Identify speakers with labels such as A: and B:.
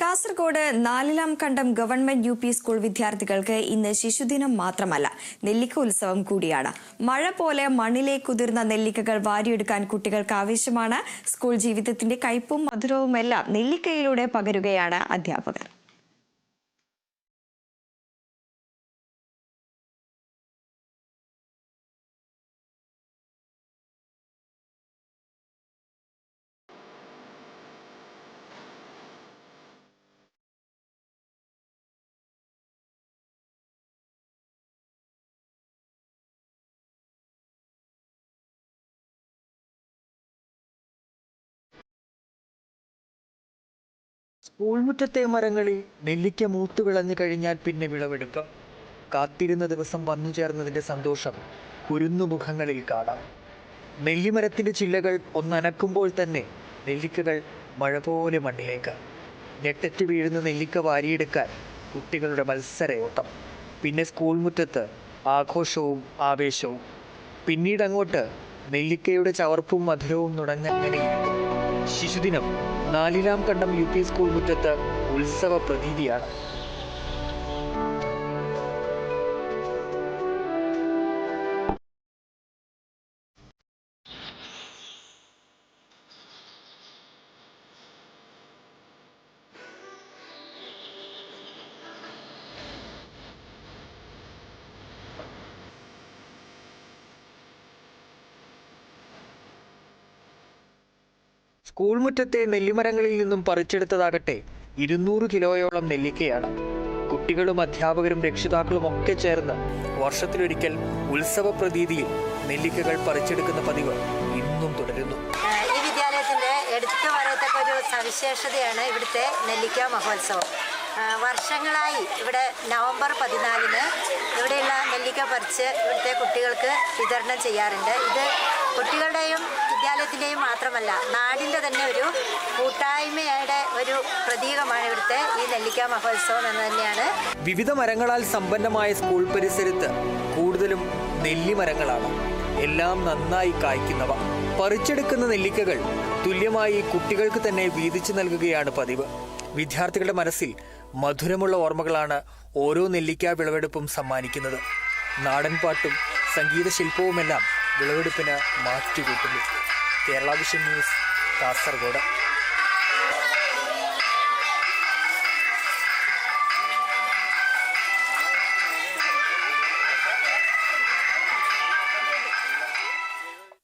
A: Kasaragod Nalilamkandam government U P school വിദ്യാർത്ഥികൾക്ക് ഇന്ന് ശിശുദിനം മാത്രമല്ല നെല്ലിക്ക ഉത്സവം കൂടിയാണ്. മഴ പോലെ മണ്ണിലേക്ക് കുതിർന്ന നെല്ലിക്കകൾ വാരിയെടുക്കാൻ കുട്ടികൾക്ക് ആവശ്യമാണ്. സ്കൂൾ ജീവിതത്തിന്റെ കയ്പും മധുരവുമെല്ലാം നെല്ലിക്കയിലൂടെ പകരുകയാണ് അധ്യാപകർ.
B: സ്കൂൾ മുറ്റത്തെ മരങ്ങളിൽ നെല്ലിക്ക മൂത്തു വിളഞ്ഞു കഴിഞ്ഞാൽ പിന്നെ വിളവെടുക്കാം. കാത്തിരുന്ന ദിവസം വന്നു ചേർന്നതിന്റെ സന്തോഷം കുരുന്നു മുഖങ്ങളിൽ കാണാം. നെല്ലിമരത്തിന്റെ ചില്ലകൾ ഒന്നനക്കുമ്പോൾ തന്നെ നെല്ലിക്കകൾ മഴ പോലെ മണ്ണിലേക്ക്. ഞെട്ടറ്റ് വീഴുന്ന നെല്ലിക്ക വാരിയെടുക്കാൻ കുട്ടികളുടെ മത്സരയോട്ടം. പിന്നെ സ്കൂൾ മുറ്റത്ത് ആഘോഷവും ആവേശവും. പിന്നീട് അങ്ങോട്ട് നെല്ലിക്കയുടെ ചവർപ്പും മധുരവും നുണഞ്ഞങ്ങനെ ശിശുദിനം. Nalilamkandam U P school മുറ്റത്ത് ഉത്സവ പ്രതീതിയാണ് സ്കൂൾ മുറ്റത്തെ നെല്ലിമരങ്ങളിൽ നിന്നും പറിച്ചെടുത്തതാകട്ടെ ഇരുന്നൂറ് കിലോയോളം നെല്ലിക്കയാണ്. കുട്ടികളും അധ്യാപകരും രക്ഷിതാക്കളും ഒക്കെ ചേർന്ന് വർഷത്തിലൊരിക്കൽ ഉത്സവ പ്രതീതിയിൽ നെല്ലിക്കകൾ പറിച്ചെടുക്കുന്ന പതിവ് ഇന്നും തുടരുന്നു.
C: ഈ വിദ്യാലയത്തിന്റെ എടുത്തു പറയത്തക്ക ഒരു സവിശേഷതയാണ് ഇവിടുത്തെ നെല്ലിക്ക മഹോത്സവം. വർഷങ്ങളായി ഇവിടെ നവംബർ പതിനാലിന് ഇവിടെയുള്ള നെല്ലിക്ക പറിച്ച് ഇവിടുത്തെ കുട്ടികൾക്ക് വിതരണം ചെയ്യാറുണ്ട്. ഇത് കുട്ടികളുടെയും വിദ്യാലയത്തിന്റെയും മാത്രമല്ല നാടിന്റെ തന്നെ ഒരു കൂട്ടായ്മയുടെ ഒരു പ്രതീകമാണ് ഇവിടുത്തെ ഈ നെല്ലിക്ക മഹോത്സവം എന്ന് തന്നെയാണ്.
B: വിവിധ മരങ്ങളാൽ സമ്പന്നമായ സ്കൂൾ പരിസരത്ത് കൂടുതലും നെല്ലിമരങ്ങളാണ് എല്ലാം നന്നായി കായ്ക്കുന്നവ. പറിച്ചെടുക്കുന്ന നെല്ലിക്കകൾ തുല്യമായി കുട്ടികൾക്ക് തന്നെ വീതിച്ചു നൽകുകയാണ് പതിവ്. വിദ്യാർത്ഥികളുടെ മനസ്സിൽ മധുരമുള്ള ഓർമ്മകളാണ് ഓരോ നെല്ലിക്ക വിളവെടുപ്പും സമ്മാനിക്കുന്നത്. നാടൻ പാട്ടും സംഗീത ശില്പവുമെല്ലാം വിളവെടുപ്പിന് മാറ്റുകൂട്ടുന്നു. Kerala vision news Kasaragod.